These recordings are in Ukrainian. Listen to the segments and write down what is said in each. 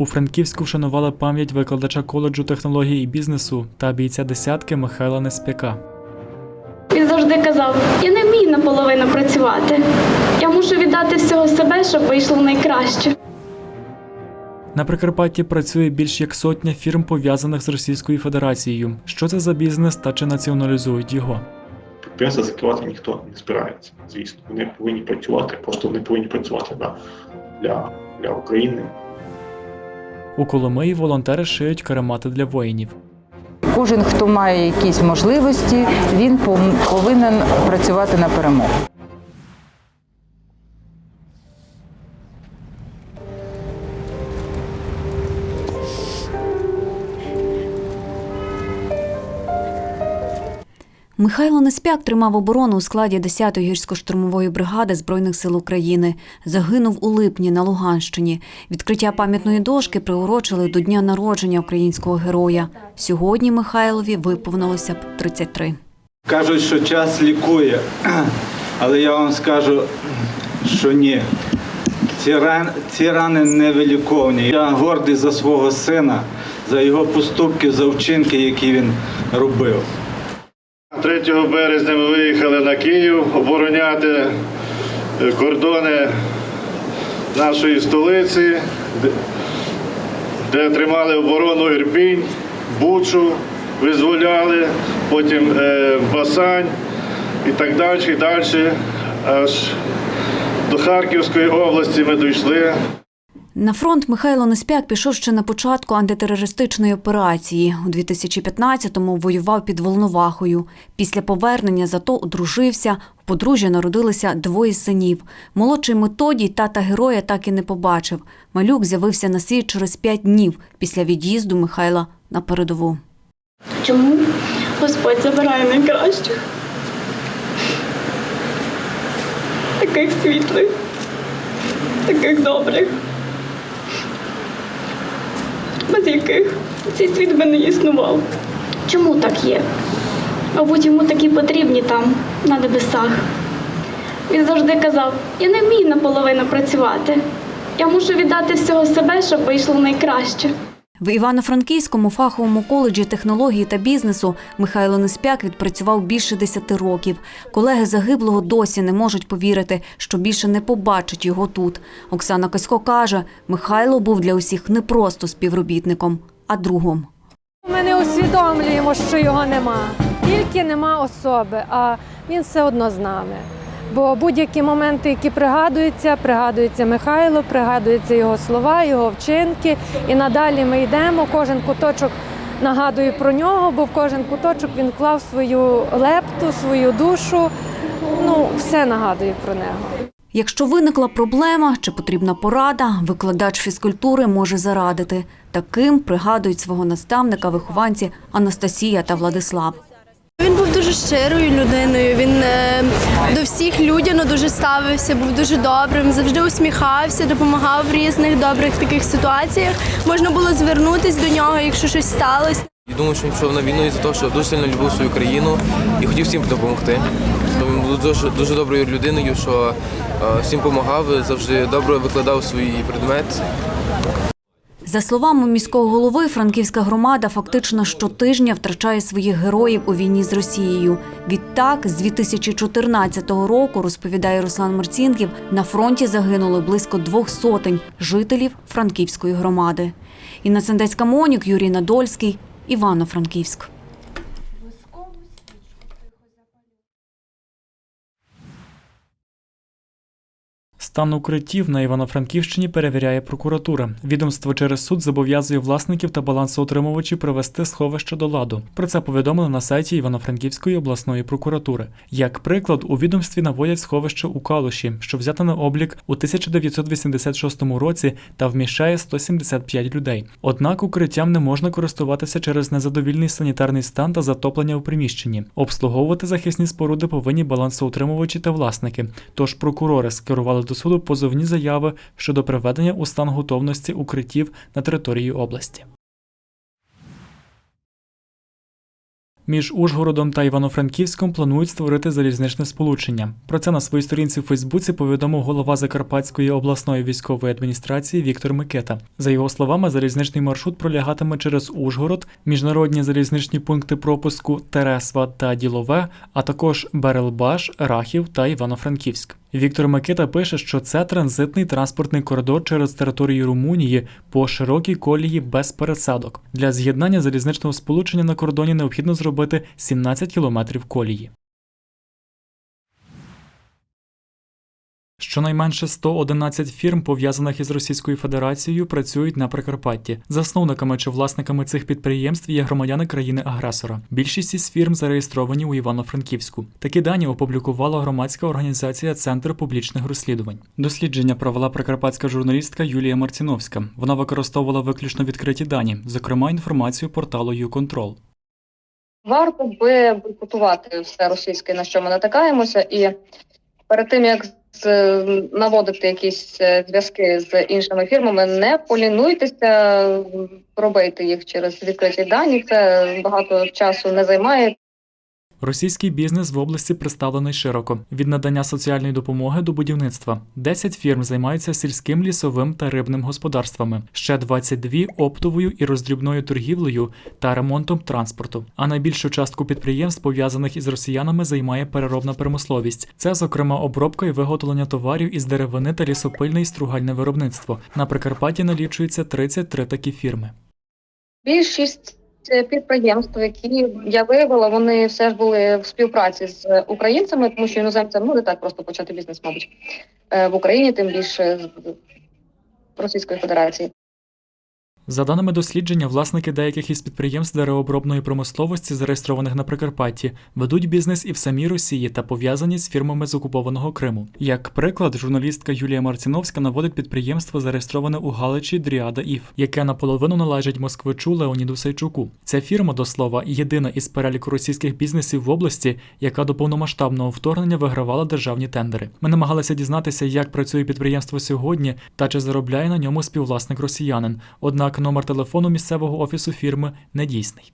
У Франківську вшанували пам'ять викладача коледжу технології і бізнесу та бійця десятки Михайла Неспяка. Він завжди казав: я не вмію наполовину працювати. Я мушу віддати всього себе, щоб вийшло найкраще. На Прикарпатті працює більш як сотня фірм, пов'язаних з Російською Федерацією. Що це за бізнес та чи націоналізують його? Підприємства закривати ніхто не збирається, звісно. Вони повинні працювати, просто вони повинні працювати да, для, для України. У Коломиї волонтери шиють каремати для воїнів. Кожен, хто має якісь можливості, він повинен працювати на перемогу. Михайло Неспяк тримав оборону у складі 10-ї гірсько-штурмової бригади Збройних сил України. Загинув у липні на Луганщині. Відкриття пам'ятної дошки приурочили до дня народження українського героя. Сьогодні Михайлові виповнилося б 33. Кажуть, що час лікує, але я вам скажу, що ні. Ці рани, ці рани не виліковні. Я гордий за свого сина, за його поступки, за вчинки, які він робив. 3 березня ми виїхали на Київ обороняти е, кордони нашої столиці, де, тримали оборону Ірпінь, Бучу, визволяли, потім е, Басань і так далі, і далі. Аж до Харківської області ми дійшли. На фронт Михайло Неспяк пішов ще на початку антитерористичної операції. У 2015-му воював під Волновахою. Після повернення зато одружився. У подружжя народилися двоє синів. Молодший Методій тата героя так і не побачив. Малюк з'явився на світ через п'ять днів після від'їзду Михайла на передову. Чому Господь забирає найкращих? Таких світлих, таких добрих, без яких цей світ би не існував. Чому так є? Мабуть, йому такі потрібні там, на небесах. Він завжди казав: я не вмію наполовину працювати. Я мушу віддати всього себе, щоб вийшло найкраще. В Івано-Франківському фаховому коледжі технології та бізнесу Михайло Неспяк відпрацював більше 10 років. Колеги загиблого досі не можуть повірити, що більше не побачать його тут. Оксана Косько каже, Михайло був для усіх не просто співробітником, а другом. Ми не усвідомлюємо, що його нема. Тільки нема особи, а він все одно з нами. Бо будь-які моменти, які пригадуються, пригадується Михайло, пригадуються його слова, його вчинки. І надалі ми йдемо. Кожен куточок нагадує про нього, бо в кожен куточок він клав свою лепту, свою душу. Ну, все нагадує про нього. Якщо виникла проблема чи потрібна порада, викладач фізкультури може зарадити. Таким пригадують свого наставника вихованці Анастасія та Владислав. Він був дуже щирою людиною. Він е, до всіх людяно дуже ставився, був дуже добрим, завжди усміхався, допомагав в різних добрих таких ситуаціях. Можна було звернутися до нього, якщо щось сталося. Я думаю, що він пішов на війну із-за того, що дуже сильно любив свою країну і хотів всім допомогти. Він був дуже, дуже доброю людиною, що е, всім допомагав, завжди добре викладав свій предмет. За словами міського голови, франківська громада фактично щотижня втрачає своїх героїв у війні з Росією. Відтак, з 2014 року, розповідає Руслан Марцінків, на фронті загинули близько двох сотень жителів франківської громади. Інна Сендецька Монік, Юрій Надольський, Івано-Франківськ. Стан укриттів на Івано-Франківщині перевіряє прокуратура. Відомство через суд зобов'язує власників та балансоутримувачів привести сховище до ладу. Про це повідомили на сайті Івано-Франківської обласної прокуратури. Як приклад, у відомстві наводять сховище у Калуші, що взято на облік у 1986 році та вміщає 175 людей. Однак укриттям не можна користуватися через незадовільний санітарний стан та затоплення у приміщенні. Обслуговувати захисні споруди повинні балансоутримувачі та власники. Тож прокурори скерували до суду позовні заяви щодо приведення у стан готовності укриттів на території області. Між Ужгородом та Івано-Франківськом планують створити залізничне сполучення. Про це на своїй сторінці в Фейсбуці повідомив голова Закарпатської обласної військової адміністрації Віктор Микита. За його словами, залізничний маршрут пролягатиме через Ужгород, міжнародні залізничні пункти пропуску Тересва та Ділове, а також Берелбаш, Рахів та Івано-Франківськ. Віктор Микита пише, що це транзитний транспортний коридор через територію Румунії по широкій колії без пересадок. Для з'єднання залізничного сполучення на кордоні необхідно зробити 17 кілометрів колії. Щонайменше 111 фірм, пов'язаних із Російською Федерацією, працюють на Прикарпатті. Засновниками чи власниками цих підприємств є громадяни країни-агресора. Більшість із фірм зареєстровані у Івано-Франківську. Такі дані опублікувала громадська організація Центр публічних розслідувань. Дослідження провела прикарпатська журналістка Юлія Марціновська. Вона використовувала виключно відкриті дані, зокрема інформацію порталу «Юконтрол». Варто би бойкотувати все російське, на що ми натикаємося, і перед тим як наводити якісь е, зв'язки з іншими фірмами, не полінуйтеся робити їх через відкриті дані. Це багато часу не займає. Російський бізнес в області представлений широко від надання соціальної допомоги до будівництва. 10 фірм займаються сільським, лісовим та рибним господарствами, ще 22 – оптовою і роздрібною торгівлею та ремонтом транспорту. А найбільшу частку підприємств, пов'язаних із росіянами, займає переробна промисловість. Це, зокрема, обробка і виготовлення товарів із деревини та лісопильне і стругальне виробництво. На Прикарпатті налічується 33 такі фірми. Більшість е, підприємство, які я виявила, вони все ж були в співпраці з українцями, тому що іноземцям ну не так просто почати бізнес, мабуть, Е, в Україні, тим більше з Російської Федерації. За даними дослідження, власники деяких із підприємств деревообробної промисловості, зареєстрованих на Прикарпатті, ведуть бізнес і в самій Росії та пов'язані з фірмами з окупованого Криму. Як приклад, журналістка Юлія Марціновська наводить підприємство, зареєстроване у Галичі Дріада Іф, яке наполовину належить москвичу Леоніду Сайчуку. Ця фірма, до слова, єдина із переліку російських бізнесів в області, яка до повномасштабного вторгнення вигравала державні тендери. Ми намагалися дізнатися, як працює підприємство сьогодні та чи заробляє на ньому співвласник росіянин. Однак номер телефону місцевого офісу фірми недійсний.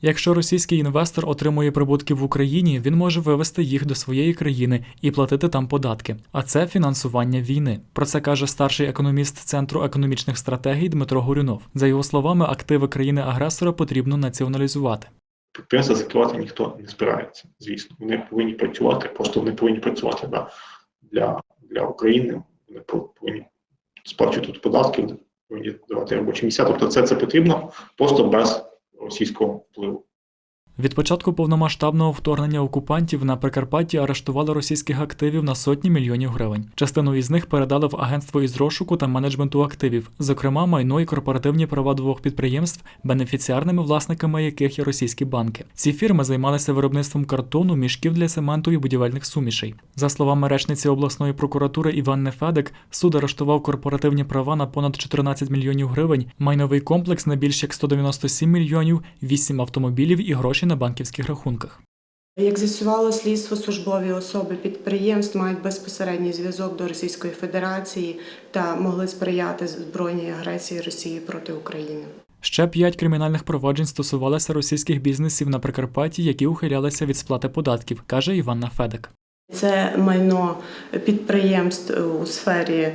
Якщо російський інвестор отримує прибутки в Україні, він може вивести їх до своєї країни і платити там податки. А це фінансування війни. Про це каже старший економіст Центру економічних стратегій Дмитро Горюнов. За його словами, активи країни-агресора потрібно націоналізувати. Підприємства закривати ніхто не збирається, звісно. Вони повинні працювати, просто вони повинні працювати да, для, для України. Вони повинні сплачувати податки, давати робочі місця. Тобто це, це потрібно просто без російського впливу. Від початку повномасштабного вторгнення окупантів на Прикарпатті арештували російських активів на сотні мільйонів гривень. Частину із них передали в агентство із розшуку та менеджменту активів, зокрема майно і корпоративні права двох підприємств, бенефіціарними власниками яких є російські банки. Ці фірми займалися виробництвом картону, мішків для цементу і будівельних сумішей. За словами речниці обласної прокуратури Іванни Федек, суд арештував корпоративні права на понад 14 мільйонів гривень, майновий комплекс на більш як 197 мільйонів, 8 автомобілів і гроші на банківських рахунках. Як з'ясувало слідство, службові особи підприємств мають безпосередній зв'язок до Російської Федерації та могли сприяти збройній агресії Росії проти України. Ще п'ять кримінальних проваджень стосувалися російських бізнесів на Прикарпатті, які ухилялися від сплати податків, каже Іванна Федек. Це майно підприємств у сфері е,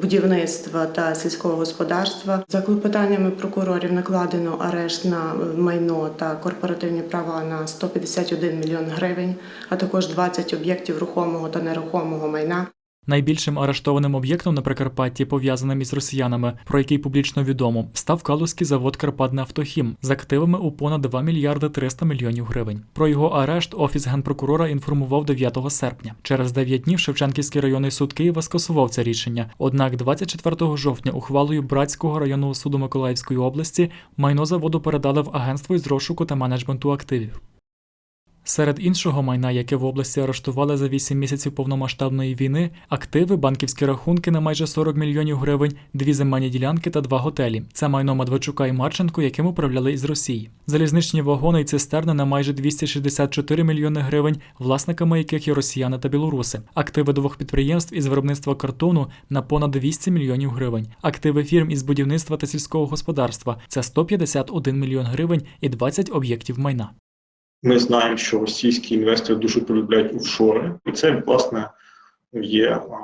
будівництва та сільського господарства. За клопотаннями прокурорів накладено арешт на майно та корпоративні права на 151 мільйон гривень, а також 20 об'єктів рухомого та нерухомого майна. Найбільшим арештованим об'єктом на Прикарпатті, пов'язаним із росіянами, про який публічно відомо, став Калузький завод «Карпатнефтохім» з активами у понад 2 мільярди 300 мільйонів гривень. Про його арешт офіс генпрокурора інформував 9 серпня. Через 9 днів Шевченківський районний суд Києва скасував це рішення. Однак 24 жовтня ухвалою Братського районного суду Миколаївської області майно заводу передали в агентство із розшуку та менеджменту активів. Серед іншого майна, яке в області арештували за 8 місяців повномасштабної війни, активи, банківські рахунки на майже 40 мільйонів гривень, дві земельні ділянки та два готелі. Це майно Медведчука і Марченко, яким управляли із Росії. Залізничні вагони і цистерни на майже 264 мільйони гривень, власниками яких є росіяни та білоруси. Активи двох підприємств із виробництва картону на понад 200 мільйонів гривень. Активи фірм із будівництва та сільського господарства це 151 мільйон гривень і 20 об'єктів майна. Ми знаємо, що російські інвестори дуже полюбляють офшори, і це власне є а,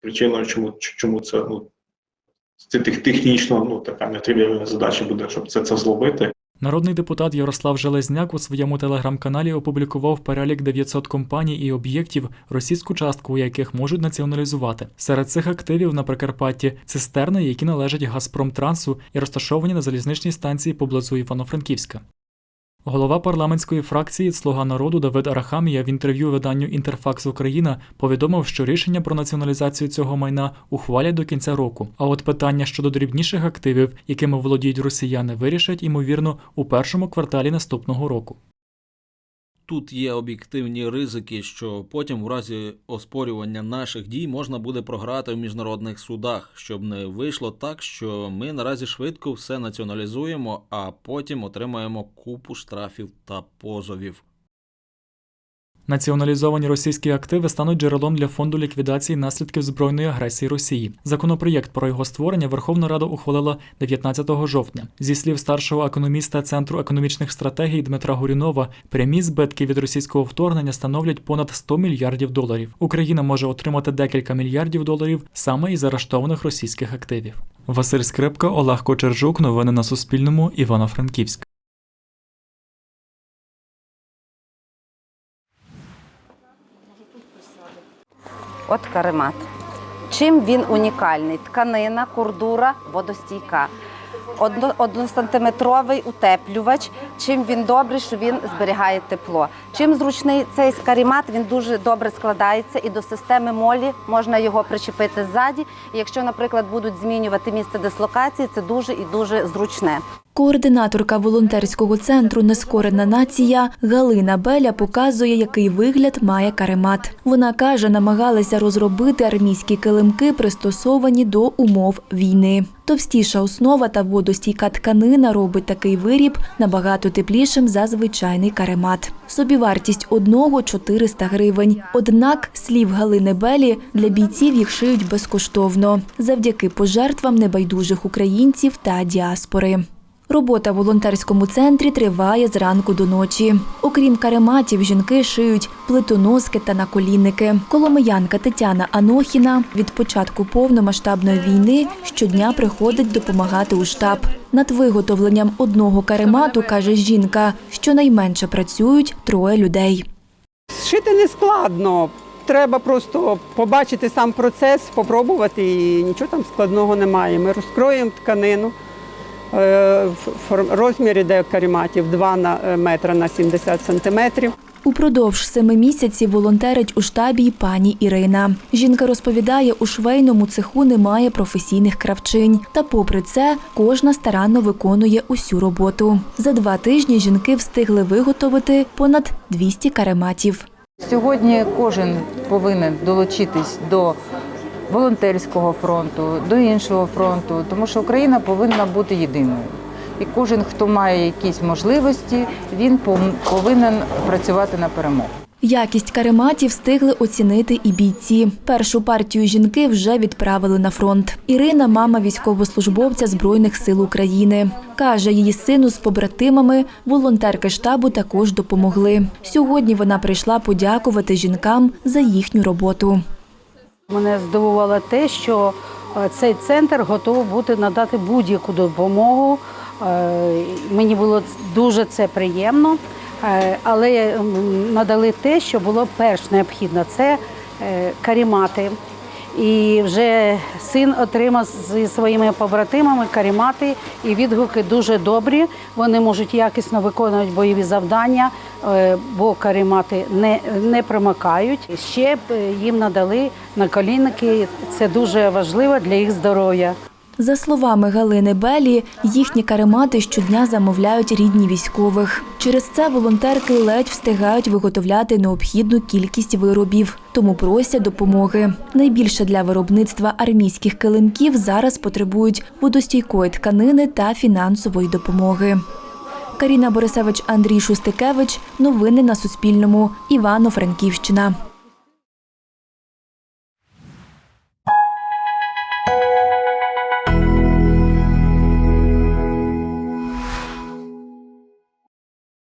причиною, чому чому це ну технічно ну така нетривіальна задача буде, щоб це це зробити. Народний депутат Ярослав Железняк у своєму телеграм-каналі опублікував перелік 900 компаній і об'єктів, російську частку яких можуть націоналізувати. Серед цих активів на Прикарпатті цистерни, які належать Газпромтрансу і розташовані на залізничній станції поблизу Івано-Франківська. Голова парламентської фракції Слуга народу Давид Арахамія в інтерв'ю виданню Інтерфакс Україна повідомив, що рішення про націоналізацію цього майна ухвалять до кінця року. А от питання щодо дрібніших активів, якими володіють росіяни, вирішать ймовірно у першому кварталі наступного року. Тут є об'єктивні ризики, що потім, в разі оспорювання наших дій, можна буде програти в міжнародних судах, щоб не вийшло так, що ми наразі швидко все націоналізуємо, а потім отримаємо купу штрафів та позовів. Націоналізовані російські активи стануть джерелом для фонду ліквідації наслідків збройної агресії Росії. Законопроєкт про його створення Верховна Рада ухвалила 19 жовтня. Зі слів старшого економіста Центру економічних стратегій Дмитра Гурінова, прямі збитки від російського вторгнення становлять понад 100 мільярдів доларів. Україна може отримати декілька мільярдів доларів саме із арештованих російських активів. Василь Скрипка, Олег Кочержук. Новини на Суспільному. Івано-Франківськ. От каремат. Чим він унікальний? Тканина, курдура, водостійка. Одно, одностантиметровий утеплювач. Чим він добрий, що він зберігає тепло. Чим зручний цей каремат, він дуже добре складається і до системи молі можна його причепити ззаді. І якщо, наприклад, будуть змінювати місце дислокації, це дуже і дуже зручне. Координаторка волонтерського центру Нескорена нація Галина Беля показує, який вигляд має каремат. Вона каже, намагалися розробити армійські килимки, пристосовані до умов війни. Товстіша основа та водостійка тканина робить такий виріб набагато теплішим за звичайний каремат. Собівартість одного 400 гривень. Однак, слів Галини Белі, для бійців їх шиють безкоштовно завдяки пожертвам небайдужих українців та діаспори. Робота в волонтерському центрі триває з ранку до ночі. Окрім карематів, жінки шиють плитоноски та наколінники. Коломиянка Тетяна Анохіна від початку повномасштабної війни щодня приходить допомагати у штаб. Над виготовленням одного каремату, каже жінка, щонайменше працюють троє людей. Шити не складно. Треба просто побачити сам процес, спробувати, і нічого там складного немає. Ми розкроємо тканину. Е, в фор- Розмір карематів 2 на е, метра на 70 сантиметрів. Упродовж семи місяців волонтерить у штабі й пані Ірина. Жінка розповідає, у швейному цеху немає професійних кравчинь. Та попри це, кожна старанно виконує усю роботу. За два тижні жінки встигли виготовити понад 200 карематів. Сьогодні кожен повинен долучитись до волонтерського фронту, до іншого фронту, тому що Україна повинна бути єдиною. І кожен, хто має якісь можливості, він повинен працювати на перемогу. Якість карематів встигли оцінити і бійці. Першу партію жінки вже відправили на фронт. Ірина, мама військовослужбовця Збройних сил України. Каже, її сину з побратимами волонтерки штабу також допомогли. Сьогодні вона прийшла подякувати жінкам за їхню роботу. Мене здивувало те, що е, цей центр готовий бути надати будь-яку допомогу. Е, Мені було дуже це приємно, Е, але надали те, що було перш необхідно це карімати. І вже син отримав зі своїми побратимами карімати, і відгуки дуже добрі. Вони можуть якісно виконувати бойові завдання, е, бо карімати не, не промикають. Ще б, їм надали наколінники. Це дуже важливо для їх здоров'я. За словами Галини Белі, їхні каремати щодня замовляють рідні військових. Через це волонтерки ледь встигають виготовляти необхідну кількість виробів, тому просять допомоги. Найбільше для виробництва армійських килимків зараз потребують водостійкої тканини та фінансової допомоги. Каріна Борисевич, Андрій Шустикевич. Новини на Суспільному. Івано-Франківщина.